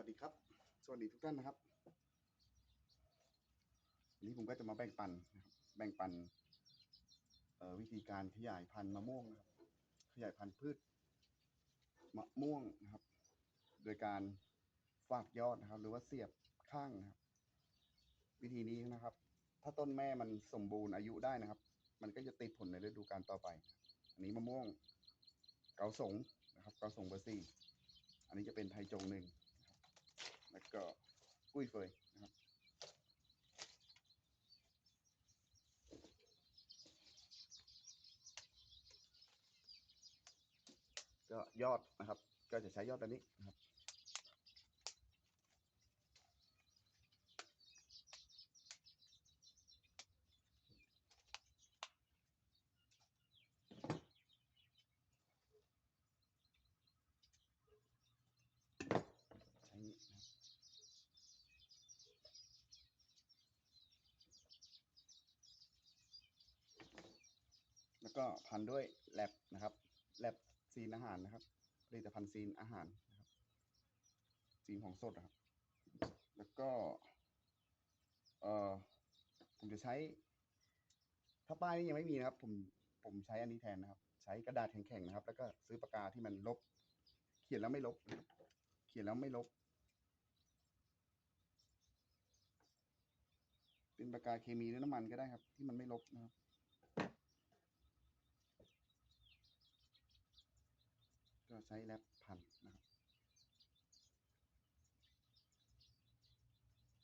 วัสดีครับ สวัสดีทุกท่านนะครับวันนี้ผมก็จะมาแบ่งปันนะครับ แบ่งปันวิธีการขยายพันธุ์มะม่วงนะครับ ขยายพันธุ์พืชมะม่วงนะครับ โดยการฝากยอดนะครับ หรือว่าเสียบข้างนะครับ วิธีนี้นะครับ ถ้าต้นแม่มันสมบูรณ์อายุได้นะครับ มันก็จะติดผลในฤดูกาลต่อไป อันนี้มะม่วงเกาสงนะครับ เกาสงเบอร์สี่อันนี้จะเป็นไทจงหนึ่ง แล้วก็กุ้ยเฟยนะครับก็ยอดนะครับ ก็จะใช้ยอดแบบนี้นะครับ ใช้นี้นะครับแล้ว ก็พันด้วยแลบนะครับแลบซีนอาหารนะครับผลิตภัณฑ์ซีนอาหารนะครับซีนของสดนะครับ แล้วก็เอ่อผมจะใช้ ถ้าป้ายนี่ยังไม่มีนะครับ ผมผมใช้อันนี้แทนนะครับ ใช้กระดาษแข็งๆนะครับ แล้วก็ซื้อปากกาที่มันลบ เขียนแล้วไม่ลบ เขียนแล้วไม่ลบ เป็นปากกาเคมีหรือน้ำมันก็ได้ครับ ที่มันไม่ลบนะครับ ก็ใช้แรปพันนะครับ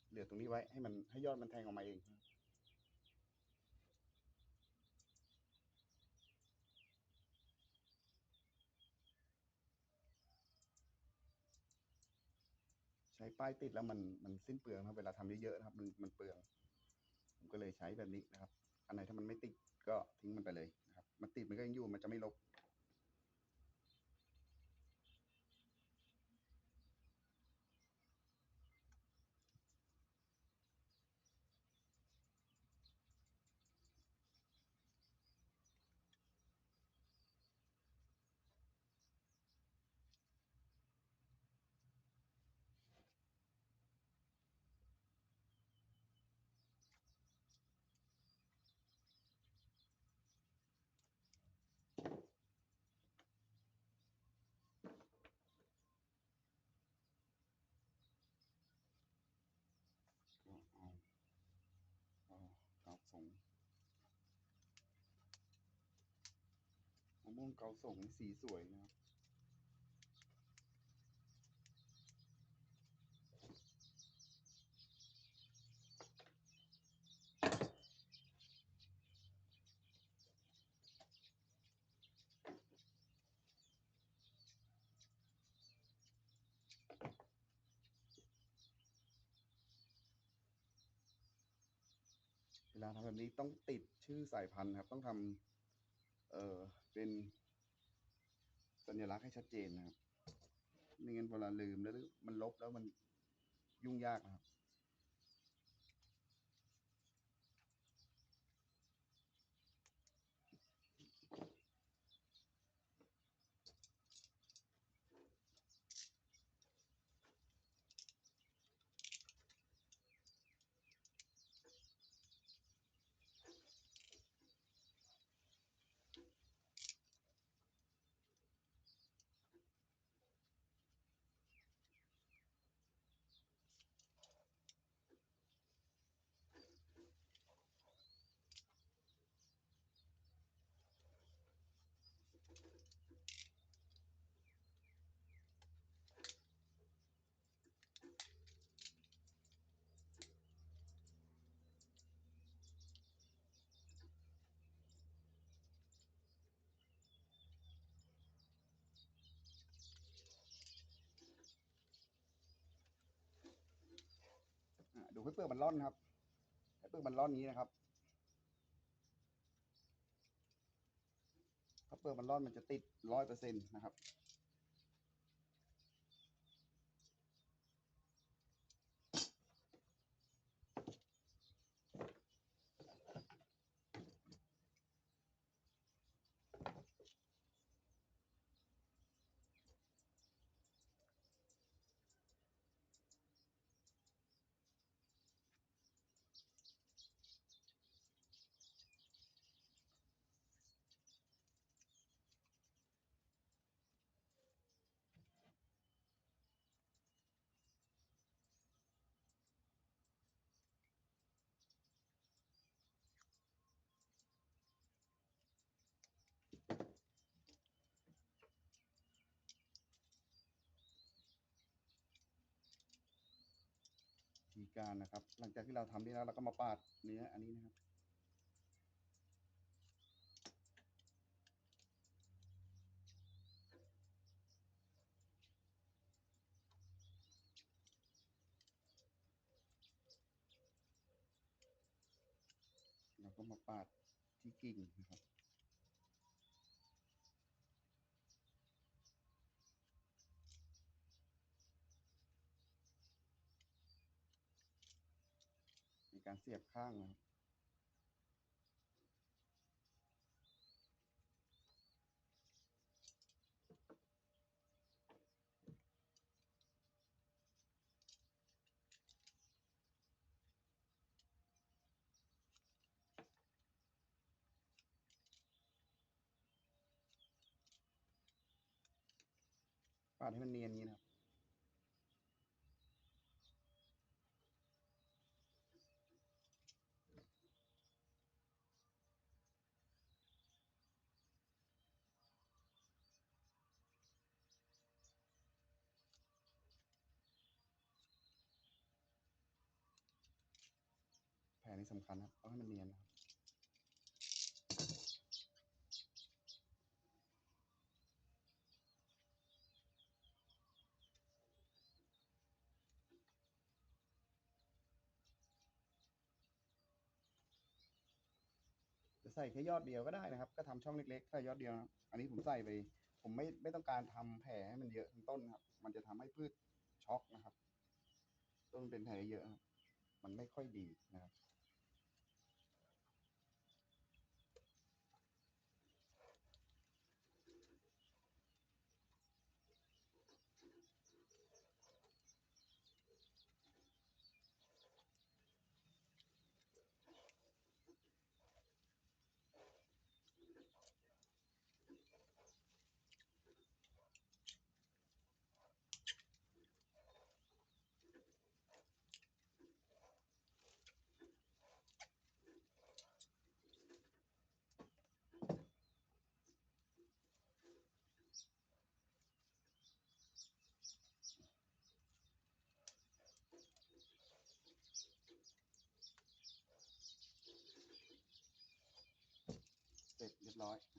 เหลือตรงนี้ไว้ให้มันให้ยอดมันแทงออกมาเองใช้ป้ายติดแล้วมันมันสิ้นเปลืองครับเวลาทำเยอะๆนะครับ มันมันเปลือง ผมก็เลยใช้แบบนี้นะครับ อันไหนถ้ามันไม่ติดก็ทิ้งมันไปเลยนะครับ มันติดมันก็ยังอยู่มันจะไม่ลบ ก็เอาเอาเกาสงมะม่ว งเกาส่งสีสวยนะครับเวลาทำแบบนี้ต้องติดชื่อสายพันธุ์ครับ ต้องทำ เอ่อเป็นสัญลักษณ์ให้ชัดเจนนะครับไม่งั้นเวลาลืมแล้วมันลบแล้วมันยุ่งยากนะครับ ดูให้เปลือกมันร่อนครับ ให้เปลือกมันร่อนนี้นะครับถ้าเปลือกมันร่อนมันจะติดร้อยเปอร์เซ็นต์นะครับ การนะครับ หลังจากที่เราทำนี่แล้วเราก็มาปาดเนื้ออันนี้นะครับเราก็มาปาดที่กิ่งนะครับ มีการเสียบข้างนะครับปาดให้มันเนียนนี้นะครับ นี่สำคัญนะครับต้องให้มันเนียนนะครับจะใส่แค่ยอดเดียวก็ได้นะครับ ก็ทำช่องเล็กๆ ใส่ยอดเดียวนะอันนี้ผมใส่ไป ผมไม่ไม่ต้องการทำแผลให้มันเยอะทั้งต้นครับ มันจะทำให้พืชช็อกนะครับ ต้นเป็นแผลเยอะ มันไม่ค่อยดีนะครับ เ